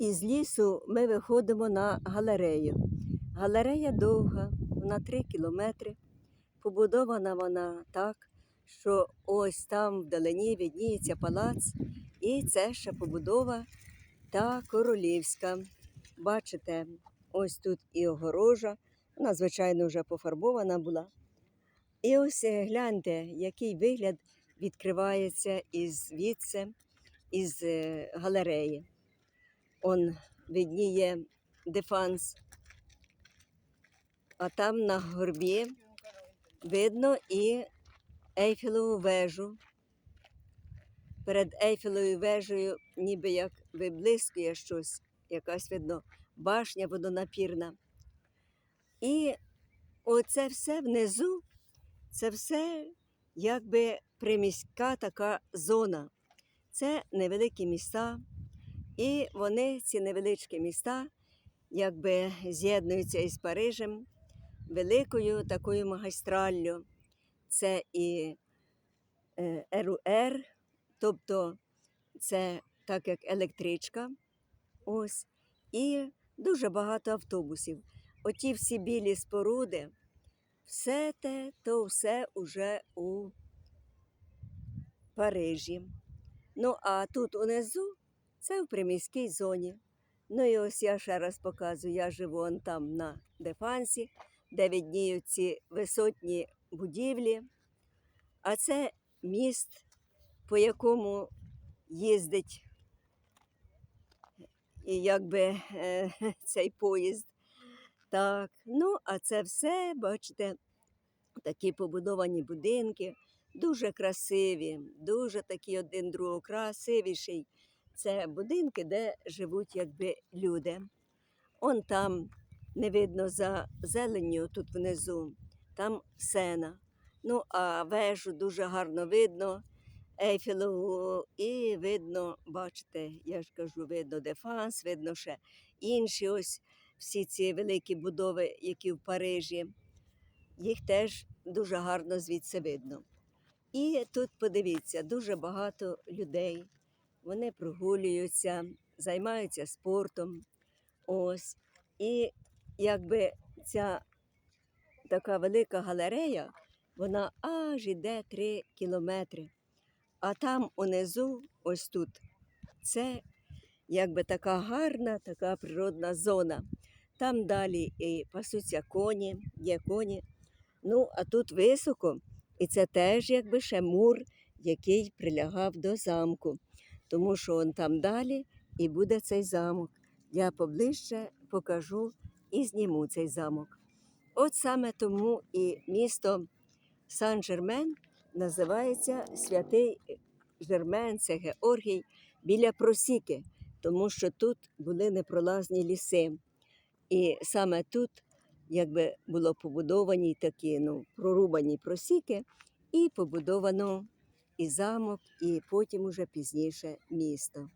із лісу ми виходимо на галерею. Галерея довга, вона 3 кілометри. Побудована вона так, що ось там вдалині відніється палац, і це ще побудова та королівська. Бачите, ось тут і огорожа, вона, звичайно, вже пофарбована була. І ось е, гляньте, який вигляд відкривається із звідси, із е, галереї. Он видніє дефанс. А там на горбі видно і Ейфелеву вежу. Перед Ейфелевою вежею ніби як виблискує щось, якась видно башня водонапірна. І оце все внизу, це все якби приміська така зона. Це невеликі міста, і вони, ці невеличкі міста, якби з'єднуються із Парижем великою такою магістраллю. Це і е, РУР, тобто це так як електричка. Ось, і дуже багато автобусів. Оті всі білі споруди, все те, то все уже у Парижі. Ну, а тут унизу це в приміській зоні. Ну і ось я ще раз показую, я живу он там на Дефансі, де відніють ці висотні будівлі. А це міст, по якому їздить і якби е, цей поїзд. Так, ну, а це все, бачите, такі побудовані будинки, дуже красиві, дуже такі один другого красивіший. Це будинки, де живуть якби люди. Он там не видно за зеленню тут внизу, там сена. Ну, а вежу дуже гарно видно, Ейфелеву, і видно, бачите, я ж кажу, видно Дефанс, видно ще інші ось всі ці великі будови, які в Парижі. Їх теж дуже гарно звідси видно. І тут подивіться, дуже багато людей. Вони прогулюються, займаються спортом. Ось. І якби ця така велика галерея, вона аж іде 3 кілометри. А там унизу, ось тут, це якби така гарна, така природна зона. Там далі і пасуться коні, є коні. Ну, а тут високо, і це теж якби ще мур, який прилягав до замку. Тому що он там далі і буде цей замок. Я поближче покажу і зніму цей замок. От саме тому і місто Сан-Жермен називається Святий Жермен, це Георгій біля Просіки, тому що тут були непролазні ліси. І саме тут якби було побудовані такі ну, прорубані просіки, і побудовано і замок, і потім уже пізніше місто.